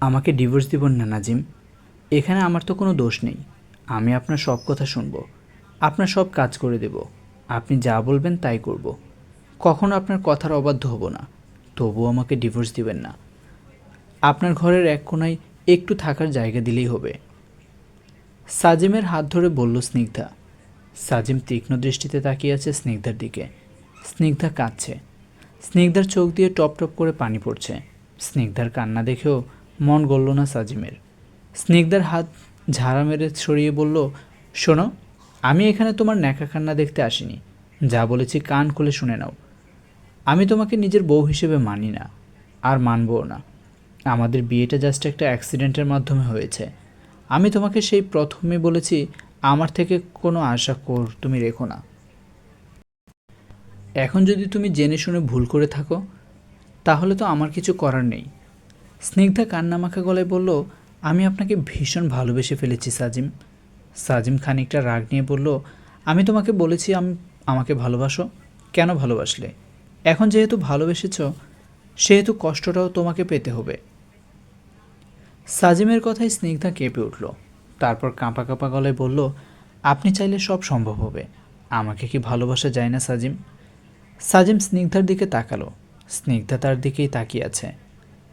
আমাকে ডিভোর্স দিবেন না, নাজিম। এখানে আমার তো কোনো দোষ নেই। আমি আপনার সব কথা শুনব। আপনার সব কাজ করে দেব। আপনি যা বলবেন তাই করব। কখনো আপনার কথার অবাধ্য হব না। তবুও আমাকে ডিভোর্স দিবেন না। আপনার ঘরের এক কোনায় একটু থাকার জায়গা দিলেই হবে। সাজিমের হাত ধরে বলল স্নিগ্ধা। সাজিম তীক্ষ্ণ দৃষ্টিতে তাকিয়ে আছে স্নিগ্ধার দিকে। স্নিগ্ধা কাঁদছে। স্নিগ্ধার চোখ দিয়ে টপ টপ করে পানি পড়ছে। স্নিগ্ধার কান্না দেখেও মন গলল না সাজিমের। স্নিগ্ধার হাত ঝাড়া মেরে ছড়িয়ে বলল, শোনো, আমি এখানে তোমার ন্যাকা কান্না দেখতে আসিনি। যা বলেছি কান খুলে শুনে নাও। আমি তোমাকে নিজের বউ হিসেবে মানি না, আর মানবও না। আমাদের বিয়েটা জাস্ট একটা অ্যাক্সিডেন্টের মাধ্যমে হয়েছে। আমি তোমাকে সেই প্রথমে বলেছি, আমার থেকে কোনো আশা কর, তুমি রেখো না। এখন যদি তুমি জেনে শুনে ভুল করে থাকো, তাহলে তো আমার কিছু করার নেই। স্নিগ্ধা কান্নামাখা গলায় বলল, আমি আপনাকে ভীষণ ভালোবেসে ফেলেছি, সাজিম। সাজিম খানিকটা রাগ নিয়ে বলল, আমি তোমাকে বলেছি আমি, আমাকে ভালোবাসো? কেন ভালোবাসলে? এখন যেহেতু ভালোবেসেছ, সেহেতু কষ্টটাও তোমাকে পেতে হবে। সাজিমের কথায় স্নিগ্ধা কেঁপে উঠল, তারপর কাঁপা কাঁপা গলায় বলল, আপনি চাইলে সব সম্ভব হবে, আমাকে কি ভালোবাসা যায় না, সাজিম? সাজিম স্নিগ্ধার দিকে তাকালো, স্নিগ্ধা তার দিকেই তাকিয়ে আছে।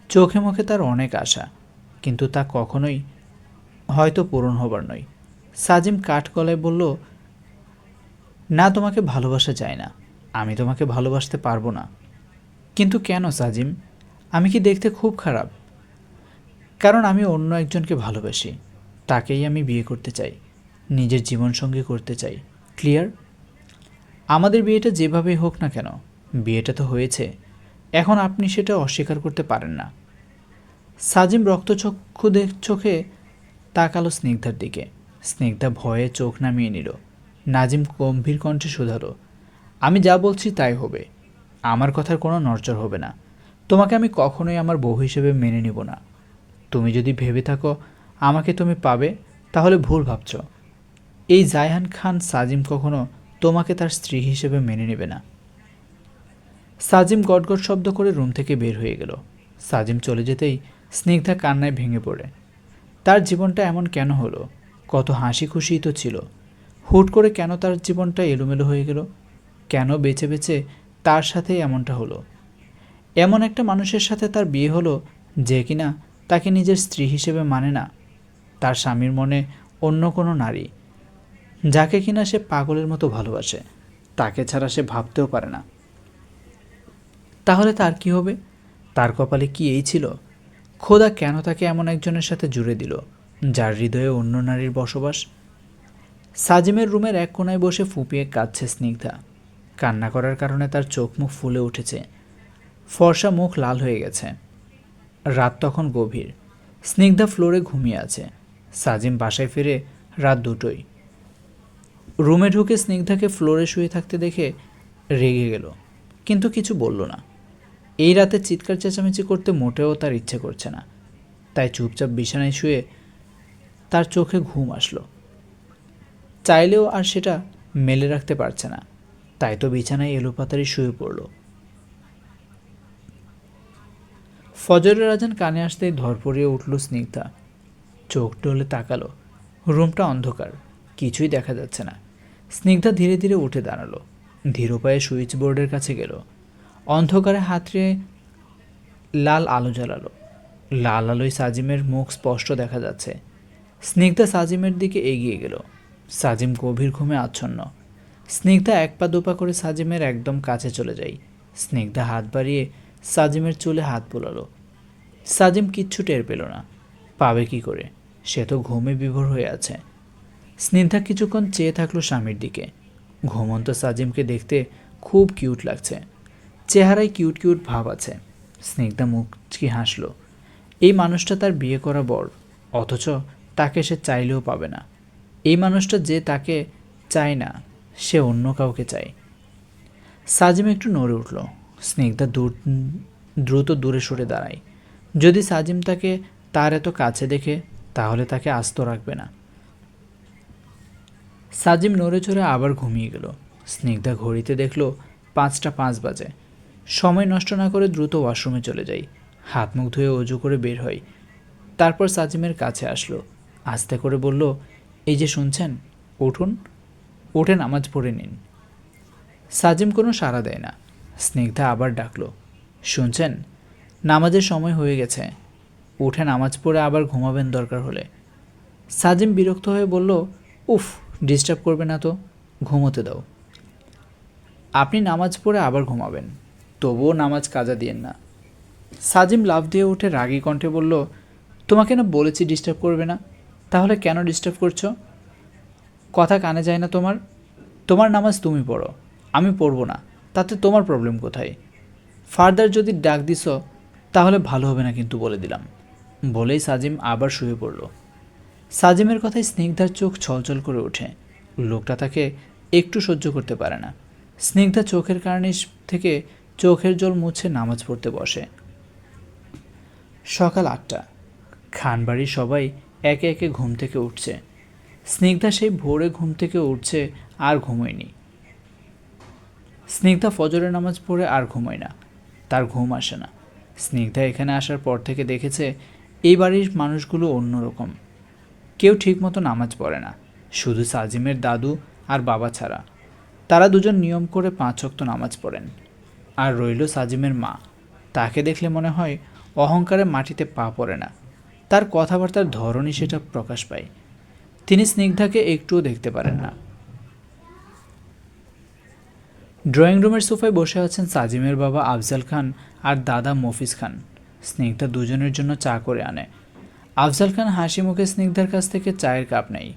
চোখে মুখে তার অনেক আশা, কিন্তু তা কখনোই হয়তো পূরণ হবার নয়। সাজিম কাঠ গলায় বলল, না, তোমাকে ভালোবাসা যায় না। আমি তোমাকে ভালোবাসতে পারব না। কিন্তু কেন, সাজিম? আমি কি দেখতে খুব খারাপ? কারণ আমি অন্য একজনকে ভালোবাসি। তাকেই আমি বিয়ে করতে চাই। নিজের জীবনসঙ্গী করতে চাই। ক্লিয়ার? আমাদের বিয়েটা যেভাবেই হোক না কেন, বিয়েটা তো হয়েছে। এখন আপনি সেটা অস্বীকার করতে পারেন না। সাজিম রক্তচক্ষু দেখ চোখে তাকালো স্নিগ্ধার দিকে। স্নিগ্ধা ভয়ে চোখ নামিয়ে নিল। নাজিম গম্ভীর কণ্ঠে শুধালো, আমি যা বলছি তাই হবে। আমার কথার কোনো নড়চড় হবে না। তোমাকে আমি কখনোই আমার বউ হিসেবে মেনে নিব না। তুমি যদি ভেবে থাকো আমাকে তুমি পাবে, তাহলে ভুল ভাবছ। এই জায়হান খান সাজিম কখনো তোমাকে তার স্ত্রী হিসেবে মেনে নেবে না। সাজিম গটগট শব্দ করে রুম থেকে বের হয়ে গেল। সাজিম চলে যেতেই স্নিগ্ধা কান্নায় ভেঙে পড়ে। তার জীবনটা এমন কেন হলো? কত হাসি খুশিই তো ছিল। হুট করে কেন তার জীবনটা এলোমেলো হয়ে গেল? কেন বেছে বেছে তার সাথে এমনটা হলো? এমন একটা মানুষের সাথে তার বিয়ে হলো যে কিনা তাকে নিজের স্ত্রী হিসেবে মানে না। তার স্বামীর মনে অন্য কোনো নারী, যাকে কিনা সে পাগলের মতো ভালোবাসে, তাকে ছাড়া সে ভাবতেও পারে না। তাহলে তার কি হবে? তার কপালে কি এই ছিল? খোদা কেন তাকে এমন একজনের সাথে জুড়ে দিল, যার হৃদয়ে অন্য নারীর বসবাস? সাজিমের রুমের এক কোনায় বসে ফুপিয়ে কাঁদছে স্নিগ্ধা। কান্না করার কারণে তার চোখ মুখ ফুলে উঠেছে। ফর্সা মুখ লাল হয়ে গেছে। রাত তখন গভীর। স্নিগ্ধা ফ্লোরে ঘুমিয়ে আছে। সাজিম বাসায় ফিরে রাত দুটোই রুমে ঢুকে স্নিগ্ধাকে ফ্লোরে শুয়ে থাকতে দেখে রেগে গেল, কিন্তু কিছু বলল না। এই রাতে চিৎকার চেঁচামেচি করতে মোটেও তার ইচ্ছে করছে না। তাই চুপচাপ বিছানায় শুয়ে তার চোখে ঘুম আসলো। চাইলেও আর সেটা মেলে রাখতে পারছে না। তাই তো বিছানায় এলোপাতারি শুয়ে পড়ল। ফজরের আজান কানে আসতেই ধরপড়িয়ে উঠল স্নিগ্ধা। চোখ ডলে তাকালো। রুমটা অন্ধকার, কিছুই দেখা যাচ্ছে না। স্নিগ্ধা ধীরে ধীরে উঠে দাঁড়াল। ধীর পায়ে সুইচ বোর্ডের কাছে গেল। অন্ধকারে হাতড়ে লাল আলো জ্বালালো। লাল আলোয় সাজিমের মুখ স্পষ্ট দেখা যাচ্ছে। স্নিগ্ধা সাজিমের দিকে এগিয়ে গেল। সাজিম গভীর ঘুমে আচ্ছন্ন। স্নিগ্ধা এক পা দুপা করে সাজিমের একদম কাছে চলে যাই স্নিগ্ধা হাত বাড়িয়ে সাজিমের চুলে হাত বোলালো। সাজিম কিচ্ছু টের পেল না। পাবে কি করে? সে তো ঘুমে বিভোর হয়ে আছে। স্নিগ্ধা কিছুক্ষণ চেয়ে থাকল স্বামীর দিকে। ঘুমন্ত সাজিমকে দেখতে খুব কিউট লাগছে। চেহারায় কিউট কিউট ভাব আছে। স্নিগ্ধা মুচকি হাসলো। এই মানুষটা তার বিয়ে করা বর, অথচ তাকে সে চাইলেও পাবে না। এই মানুষটা যে তাকে চায় না, সে অন্য কাউকে চায়। সাজিম একটু নড়ে উঠল। স্নিগ্ধা দূর, দ্রুত দূরে সরে দাঁড়ায়। যদি সাজিম তাকে তার এত কাছে দেখে, তাহলে তাকে আস্ত রাখবে না। সাজিম নড়ে চড়ে আবার ঘুমিয়ে গেল। স্নিগ্ধা ঘড়িতে দেখল পাঁচটা পাঁচ বাজে। সময় নষ্ট না করে দ্রুত ওয়াশরুমে চলে যাই। হাত মুখ ধুয়ে অজু করে বের হয় তারপর সাজিমের কাছে আসলো। আস্তে করে বলল, এই যে শুনছেন, উঠুন। উঠে নামাজ পড়ে নিন। সাজিম কোনো সাড়া দেয় না। স্নিগ্ধা আবার ডাকলো, শুনছেন, নামাজের সময় হয়ে গেছে। উঠে নামাজ পড়ে আবার ঘুমাবেন দরকার হলে। সাজিম বিরক্ত হয়ে বলল, উফ, ডিস্টার্ব করবে না তো, ঘুমোতে দাও। আপনি নামাজ পড়ে আবার ঘুমাবেন। তবুও নামাজ কাজা দিয়েন না। সাজিম লাভ দিয়ে উঠে রাগী কণ্ঠে বলল, তোমাকে না বলেছি ডিস্টার্ব করবে না। তাহলে কেন ডিস্টার্ব করছ? কথা কানে যায় না তোমার। তোমার নামাজ তুমি পড়ো। আমি পড়ব না। তাতে তোমার প্রবলেম কোথায়? ফার্দার যদি ডাক দিস তাহলে ভালো হবে না কিন্তু বলে দিলাম। বলেই সাজিম আবার শুয়ে পড়ল। সাজিমের কথায় স্নিগ্ধার চোখ ছলছল করে ওঠে। লোকটা তাকে একটু সহ্য করতে পারে না। স্নিগ্ধা চোখের কারণে থেকে চোখের জল মুছে নামাজ পড়তে বসে। সকাল আটটা। খানবাড়ির সবাই একে একে ঘুম থেকে উঠছে। স্নিগ্ধা সেই ভোরে ঘুম থেকে উঠছে আর ঘুমোয়নি। স্নিগ্ধা ফজরের নামাজ পড়ে আর ঘুমোয় না। তার ঘুম আসে না। স্নিগ্ধা এখানে আসার পর থেকে দেখেছে এই বাড়ির মানুষগুলো অন্যরকম। কেউ ঠিকমতো নামাজ পড়ে না। শুধু সাজিমের দাদু আর বাবা ছাড়া। তারা দুজন নিয়ম করে পাঁচ অক্ত নামাজ পড়েন। আর রইল সাজিমের মা। তাকে দেখলে মনে হয় অহংকারে মাটিতে পা পড়ে না। তার কথাবার্তার ধরনই সেটা প্রকাশ পায়। তিনি স্নিগ্ধাকে একটুও দেখতে পারেন না। ড্রয়িং রুমের সোফায় বসে আছেন সাজিমের বাবা আফজাল খান আর দাদা মফিজ খান। স্নিগ্ধা দুজনের জন্য চা করে আনে। আফজাল খান হাসি মুখে স্নিগ্ধার কাছ থেকে চায়ের কাপ নেই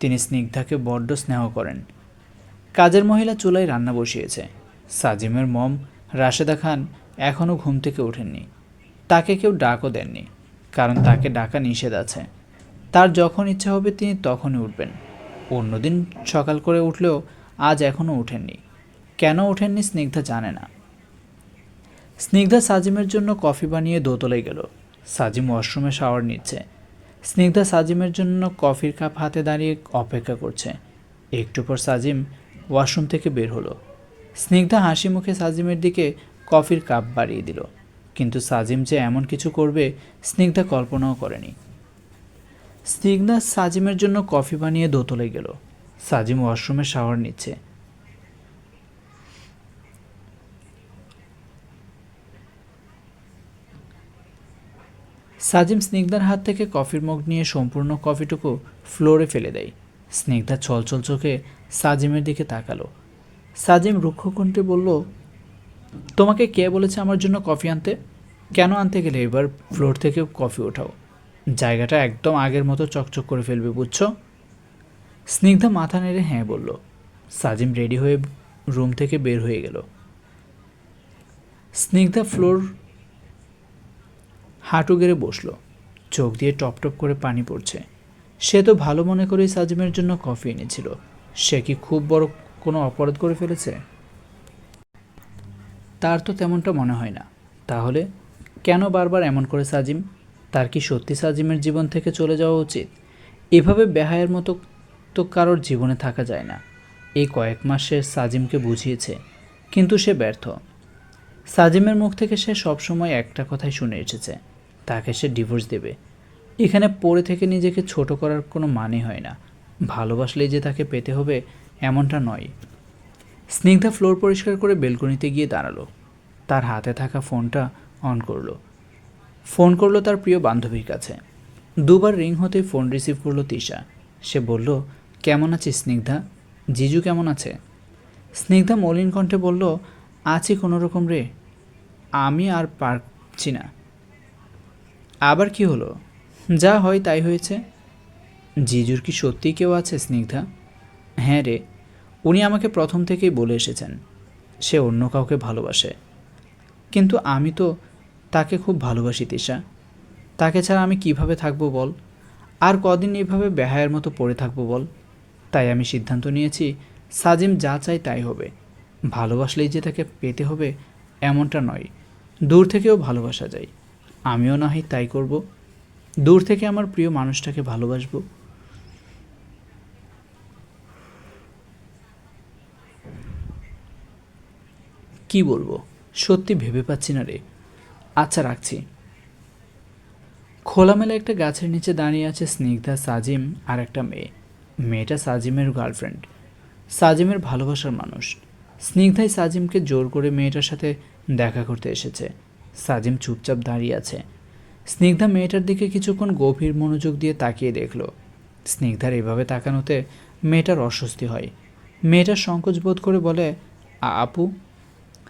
তিনি স্নিগ্ধাকে বড্ড স্নেহ করেন। কাজের মহিলা চুলায় রান্না বসিয়েছে। সাজিমের মম রাশেদা খান এখনও ঘুম থেকে ওঠেননি। তাকে কেউ ডাকও দেননি, কারণ তাকে ডাকা নিষেধ আছে। তার যখন ইচ্ছা হবে তিনি তখনই উঠবেন। অন্যদিন সকাল করে উঠলেও আজ এখনও ওঠেননি। কেন ওঠেননি স্নিগ্ধা জানে না। স্নিগ্ধা সাজিমের জন্য কফি বানিয়ে দোতলায় গেল। সাজিম ওয়াশরুমে শাওয়ার নিচ্ছে। স্নিগ্ধা সাজিমের জন্য কফির কাপ হাতে দাঁড়িয়ে অপেক্ষা করছে। একটু পর সাজিম ওয়াশরুম থেকে বের হলো। স্নিগ্ধা হাসি মুখে সাজিমের দিকে কফির কাপ বাড়িয়ে দিল। কিন্তু সাজিম যে এমন কিছু করবে, স্নিগ্ধা কল্পনাও করেনি। স্নিগ্ধা সাজিমের জন্য কফি বানিয়ে দোতলে গেল। সাজিম ওয়াশরুমে শাওয়ার নিচ্ছে। সাজিম স্নিগ্ধার হাত থেকে কফির মগ নিয়ে সম্পূর্ণ কফিটুকু ফ্লোরে ফেলে দেয়। স্নিগ্ধা ছলছল চোখে সাজিমের দিকে তাকালো। সাজিম রুক্ষকণ্ঠে বলল, তোমাকে কে বলেছে আমার জন্য কফি আনতে? কেন আনতে গেলে? এবার ফ্লোর থেকে কফি ওঠাও। জায়গাটা একদম আগের মতো চকচক করে ফেলবে, বুঝছ? স্নিগ্ধা মাথা নেড়ে হ্যাঁ বলল। সাজিম রেডি হয়ে রুম থেকে বের হয়ে গেল। স্নিগ্ধা ফ্লোর হাঁটু গেড়ে বসল। চোখ দিয়ে টপ টপ করে পানি পড়ছে। সে তো ভালো মনে করেই সাজিমের জন্য কফি এনেছিল। সে কি খুব বড় কোনো অপরাধ করে ফেলেছে? তার তো তেমনটা মনে হয় না। তাহলে কেন বারবার এমন করে সাজিম? তার কি সত্যি সাজিমের জীবন থেকে চলে যাওয়া উচিত? এভাবে বেহায়ের মতো তো কারোর জীবনে থাকা যায় না। এই কয়েক মাস সাজিমকে বুঝিয়েছে, কিন্তু সে ব্যর্থ। সাজিমের মুখ থেকে সে সবসময় একটা কথাই শুনে এসেছে, তাকে সে ডিভোর্স দেবে। এখানে পড়ে থেকে নিজেকে ছোট করার কোনো মানে হয় না। ভালোবাসলেই যে তাকে পেতে হবে এমনটা নয়। স্নিগ্ধা ফ্লোর পরিষ্কার করে বেলকনিতে গিয়ে দাঁড়াল। তার হাতে থাকা ফোনটা অন করল। ফোন করল তার প্রিয় বান্ধবীর কাছে। দুবার রিং হতেই ফোন রিসিভ করল তিশা। সে বলল, কেমন আছিস স্নিগ্ধা? জিজু কেমন আছে? স্নিগ্ধা মলিন কণ্ঠে বলল, আছি কোনো রকম রে। আমি আর পারছি না। আবার কি হলো? যা হয় তাই হয়েছে? জিজুর কি সত্যিই কেউ আছে স্নিগ্ধা? হ্যাঁ রে, উনি আমাকে প্রথম থেকেই বলে এসেছেন। সে অন্য কাউকে ভালোবাসে। কিন্তু আমি তো তাকে খুব ভালোবাসি, তিশা। তাকে ছাড়া আমি কীভাবে থাকব বল? আর কদিন এইভাবে বেহায়ের মতো পড়ে থাকব বল? তাই আমি সিদ্ধান্ত নিয়েছি, সাজিম যা চাই তাই হবে। ভালোবাসলেই যে তাকে পেতে হবে এমনটা নয়। দূর থেকেও ভালোবাসা যায়। আমিও না হয় তাই করব। দূর থেকে আমার প্রিয় মানুষটাকে ভালোবাসবো। কি বলব? সত্যি ভেবে পাচ্ছি না রে। আচ্ছা রাখছি। খোলামেলা একটা গাছের নিচে দাঁড়িয়ে আছে স্নিগ্ধা সাজিম আর একটা মেয়ে। মেয়েটা সাজিমের গার্লফ্রেন্ড। সাজিমের ভালোবাসার মানুষ। স্নিগ্ধাই সাজিমকে জোর করে মেয়েটার সাথে দেখা করতে এসেছে। সাজিম চুপচাপ দাঁড়িয়ে আছে। স্নিগ্ধা মেয়েটার দিকে কিছুক্ষণ গভীর মনোযোগ দিয়ে তাকিয়ে দেখল। স্নিগ্ধার এভাবে তাকানোতে মেয়েটার অস্বস্তি হয়। মেয়েটার সংকোচ বোধ করে বলে আপু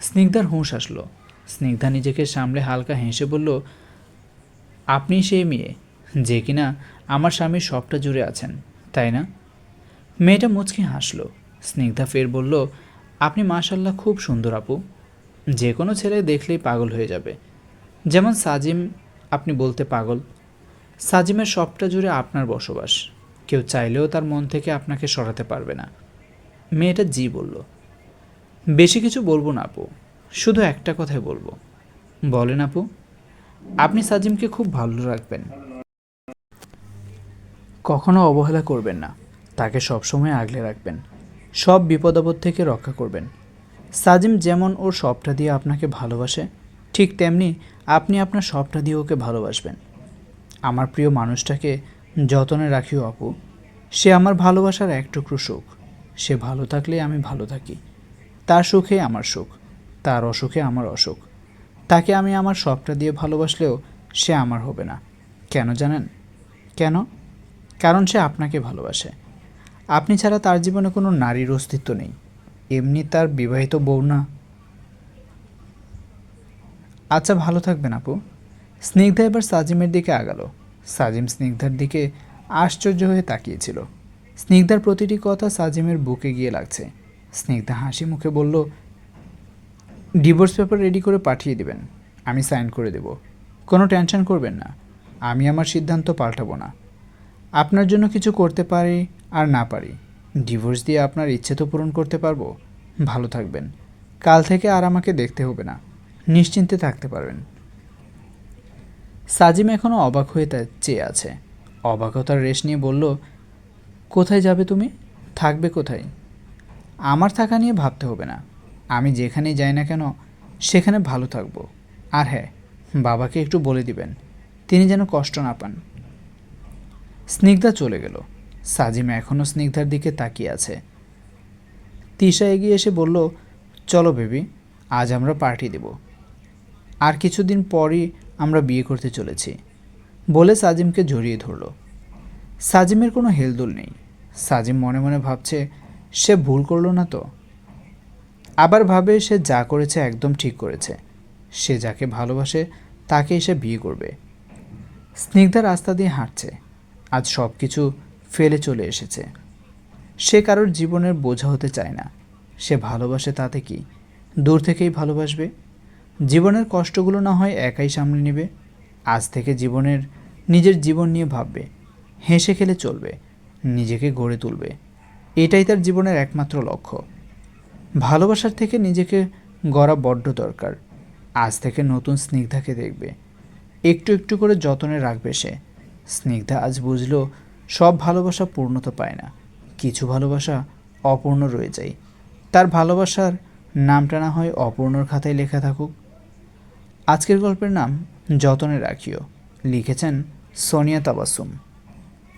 স্নিগ্ধার হুঁশ আসলো। স্নিগ্ধা নিজেকে সামলে হালকা হেসে বলল, আপনি সেই মেয়ে, যে কিনা আমার স্বামীর সবটা জুড়ে আছেন, তাই না? মেয়েটা মুচকি হাসলো। স্নিগ্ধা ফের বলল, আপনি মাশাল্লাহ খুব সুন্দর আপু। যে কোনো ছেলে দেখলেই পাগল হয়ে যাবে। যেমন সাজিম, আপনি বলতে পাগল। সাজিমের সবটা জুড়ে আপনার বসবাস। কেউ চাইলেও তার মন থেকে আপনাকে সরাতে পারবে না। মেয়েটা জি বলল বেশি কিছু বলব না আপু, শুধু একটা কথাই বলব। বলেন আপু, আপনি সাজিমকে খুব ভালো রাখবেন। কখনো অবহেলা করবেন না, তাকে সবসময় আগলে রাখবেন, সব বিপদ আপদ থেকে রক্ষা করবেন। সাজিম যেমন ওর সবটা দিয়ে আপনাকে ভালোবাসে, ঠিক তেমনি আপনি আপনার সবটা দিয়ে ওকে ভালোবাসবেন। আমার প্রিয় মানুষটাকে যতনে রাখিও আপু, সে আমার ভালোবাসার এক টুকরো সুখ, সে ভালো থাকলে আমি ভালো থাকি। তার সুখে আমার সুখ, তার অসুখে আমার অসুখ। তাকে আমি আমার সবটা দিয়ে ভালোবাসলেও সে আমার হবে না। কেন জানেন? কেন? কারণ সে আপনাকে ভালোবাসে। আপনি ছাড়া তার জীবনে কোনো নারীর অস্তিত্ব নেই। এমনি তার বিবাহিত বউ না। আচ্ছা ভালো থাকবেন আপু। স্নিগ্ধা এবার সাজিমের দিকে আগালো। সাজিম স্নিগ্ধার দিকে আশ্চর্য হয়ে তাকিয়েছিল। স্নিগ্ধার প্রতিটি কথা সাজিমের বুকে গিয়ে লাগছে। স্নিগ্ধা হাসি মুখে বলল, ডিভোর্স পেপার রেডি করে পাঠিয়ে দিবেন, আমি সাইন করে দেব। কোনো টেনশন করবেন না, আমি আমার সিদ্ধান্ত পাল্টাবো না। আপনার জন্য কিছু করতে পারি আর না পারি। ডিভোর্স দিয়ে আপনার ইচ্ছে তো পূরণ করতে পারব। ভালো থাকবেন। কাল থেকে আর আমাকে দেখতে হবে না। নিশ্চিন্তে থাকতে পারবেন। সাজিম এখনও অবাক হয়ে তা চেয়ে আছে। অবাকতার রেশ নিয়ে বলল, কোথায় যাবে তুমি? থাকবে কোথায়? আমার থাকা নিয়ে ভাবতে হবে না। আমি যেখানেই যাই না কেন, সেখানে ভালো থাকব। আর হ্যাঁ বাবাকে একটু বলে দিবেন, তিনি যেন কষ্ট না পান। স্নিগ্ধা চলে গেল। সাজিম এখনও স্নিগ্ধার দিকে তাকিয়ে আছে। তিশা এগিয়ে এসে বলল, চলো বেবি, আজ আমরা পার্টি দেব। আর কিছুদিন পরই আমরা বিয়ে করতে চলেছি। বলে সাজিমকে জড়িয়ে ধরল। সাজিমের কোনো হেলদোল নেই। সাজিম মনে মনে ভাবছে সে ভুল করল না তো? আবার ভাবে সে যা করেছে একদম ঠিক করেছে। সে যাকে ভালোবাসে তাকে এসে বিয়ে করবে। স্নিগ্ধা রাস্তা দিয়ে হাঁটছে। আজ সব কিছু ফেলে চলে এসেছে। সে কারোর জীবনের বোঝা হতে চায় না। সে ভালোবাসে তাতে কি? দূর থেকেই ভালোবাসবে? জীবনের কষ্টগুলো না হয় একাই সামলে নেবে? আজ থেকে জীবনের, নিজের জীবন নিয়ে ভাববে। হেসে খেলে চলবে। নিজেকে গড়ে তুলবে। এটাই তার জীবনের একমাত্র লক্ষ্য। ভালোবাসার থেকে নিজেকে গড়া বড্ড দরকার। আজ থেকে নতুন স্নিগ্ধাকে দেখবে। একটু একটু করে যতনে রাখবে সে। স্নিগ্ধা আজ বুঝলো, সব ভালোবাসা পূর্ণতা পায় না। কিছু ভালোবাসা অপূর্ণ রয়ে যায়। তার ভালোবাসার নামটা না হয় অপূর্ণর খাতায় লেখা থাকুক। আজকের গল্পের নাম যতনে রাখিও। লিখেছেন সোনিয়া তাবাসুম।